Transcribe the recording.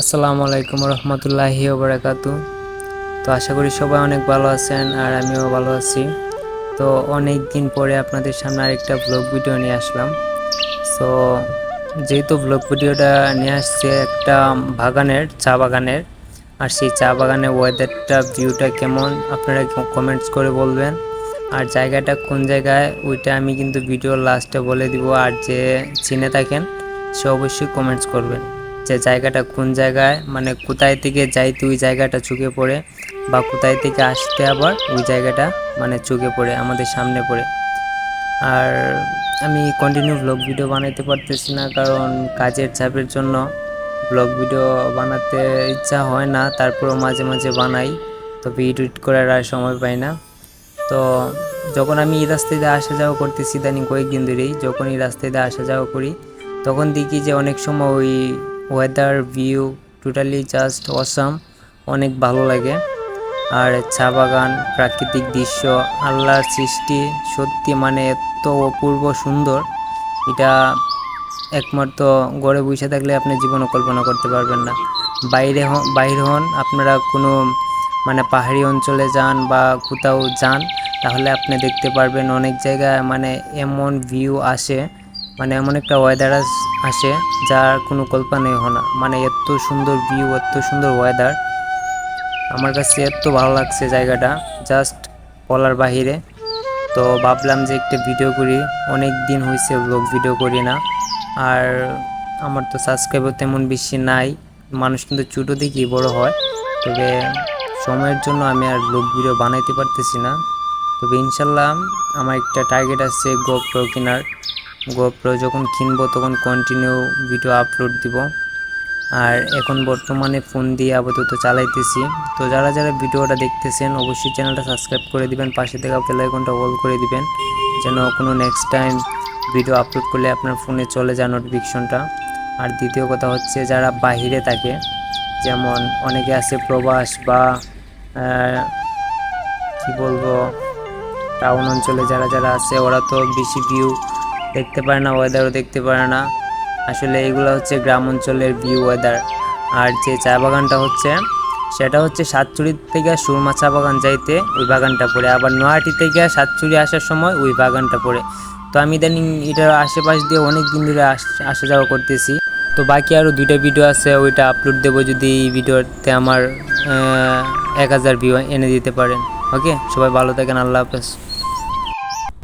আসসালামু আলাইকুম রহমতুল্লাহি ওবরাকাতু। তো আশা করি সবাই অনেক ভালো আছেন আর আমিও ভালো আছি। তো অনেক দিন পরে আপনাদের সামনে আরেকটা ব্লগ ভিডিও নিয়ে আসলাম। সো যেহেতু ব্লগ ভিডিওটা নিয়ে আসছে একটা বাগানের, চা বাগানের, আর সেই চা বাগানের ওয়েদারটা ভিউটা কেমন, আপনারা কমেন্টস করে বলবেন। আর জায়গাটা কোন জায়গায়, ওইটা আমি কিন্তু ভিডিও লাস্টে বলে দিব। আর যে চিনে থাকেন, সে অবশ্যই কমেন্টস করবেন। যে জায়গাটা কোন জায়গায় মানে কোথায় থেকে যাইতে ওই জায়গাটা চোখে পড়ে, বা কোথায় থেকে আসতে আবার ওই জায়গাটা মানে চোখে পড়ে, আমাদের সামনে পড়ে। আর আমি কন্টিনিউ ব্লগ ভিডিও বানাইতে পারতেছি না, কারণ কাজের চাপের জন্য ব্লগ ভিডিও বানাতে ইচ্ছা হয় না, তারপরেও মাঝে মাঝে বানাই, তবে এডিট করার আর সময় পাই না। তো যখন আমি এই রাস্তায় দিয়ে আসা যাওয়া করতেছি, ইদানিং কয়েকদিন ধরেই যখন এই রাস্তায় দিয়ে আসা যাওয়া করি, তখন দেখি যে অনেক সময় ওই weather view totally just awesome অনেক ভালো লাগে। আর চা বাগান, প্রাকৃতিক দৃশ্য, আল্লাহর সৃষ্টি সত্যি মানে এত অপূর্ব সুন্দর। এটা একমাত্র গড়ে বসে থাকলে আপনি জীবনও কল্পনা করতে পারবেন না। বাইরে হন বাইরে হন, আপনারা কোনো মানে পাহাড়ি অঞ্চলে যান বা কোথাও যান, তাহলে আপনি দেখতে পারবেন অনেক জায়গায় মানে এমন ভিউ আসে। মানে এমন একটা ওয়েদার আসে যার কোনো কল্পনাই হয় না। মানে এত সুন্দর ভিউ এত সুন্দর ওয়েদার আমার কাছে এত ভালো লাগছে জায়গাটা। জাস্ট বলার বাহিরে। তো ভাবলাম যে একটা ভিডিও করি। অনেক দিন হয়েছে ব্লগ ভিডিও করি না। আর আমার তো সাবস্ক্রাইবার তেমন বেশি নাই। মানুষ কিন্তু ছোটো থেকেই বড় হয়। তবে সময়ের জন্য আমি আর ব্লগ ভিডিও বানাইতে পারতেছি না। তবে ইনশাল্লাহ আমার একটা টার্গেট আছে গোপ্রো কেনার। গোপ্রো যখন কিনবো তখন কন্টিনিউ ভিডিও আপলোড দিব। আর এখন বর্তমানে ফোন দিয়ে আপাতত চালাইতেছি। তো যারা যারা ভিডিওটা দেখতেছেন, অবশ্যই চ্যানেলটা সাবস্ক্রাইব করে দিবেন, পাশে থেকে বেল আইকনটা অল করে দিবেন, যেন কোনো নেক্সট টাইম ভিডিও আপলোড করলে আপনার ফোনে চলে যায় নোটিফিকেশনটা আর দ্বিতীয় কথা হচ্ছে, যারা বাহিরে থাকে, যেমন অনেকে আছে প্রবাস বা কি বলব, টাউন অঞ্চলে যারা যারা আছে, ওরা তো বেশি ভিউ দেখতে পারে না ওয়েদারও দেখতে পারে না। আসলে এগুলো হচ্ছে গ্রাম অঞ্চলের ভিউ ওয়েদার আর যে চা বাগানটা হচ্ছে, সেটা হচ্ছে সাতচুরি থেকে সুরমা চা বাগান যাইতে ওই বাগানটা পড়ে। আবার নোয়াহাটি থেকে সাতচুরি আসার সময় ওই বাগানটা পড়ে। তো আমি ইদানিং এটার আশেপাশ দিয়ে অনেক দিন ধরে আসা যাওয়া করতেছি। তো বাকি আরও দুইটা ভিডিও আছে, ওইটা আপলোড দেবো যদি এই ভিডিওতে আমার এক হাজার ভিউ এনে দিতে পারেন। ওকে সবাই ভালো থাকেন, আল্লাহ হাফেজ।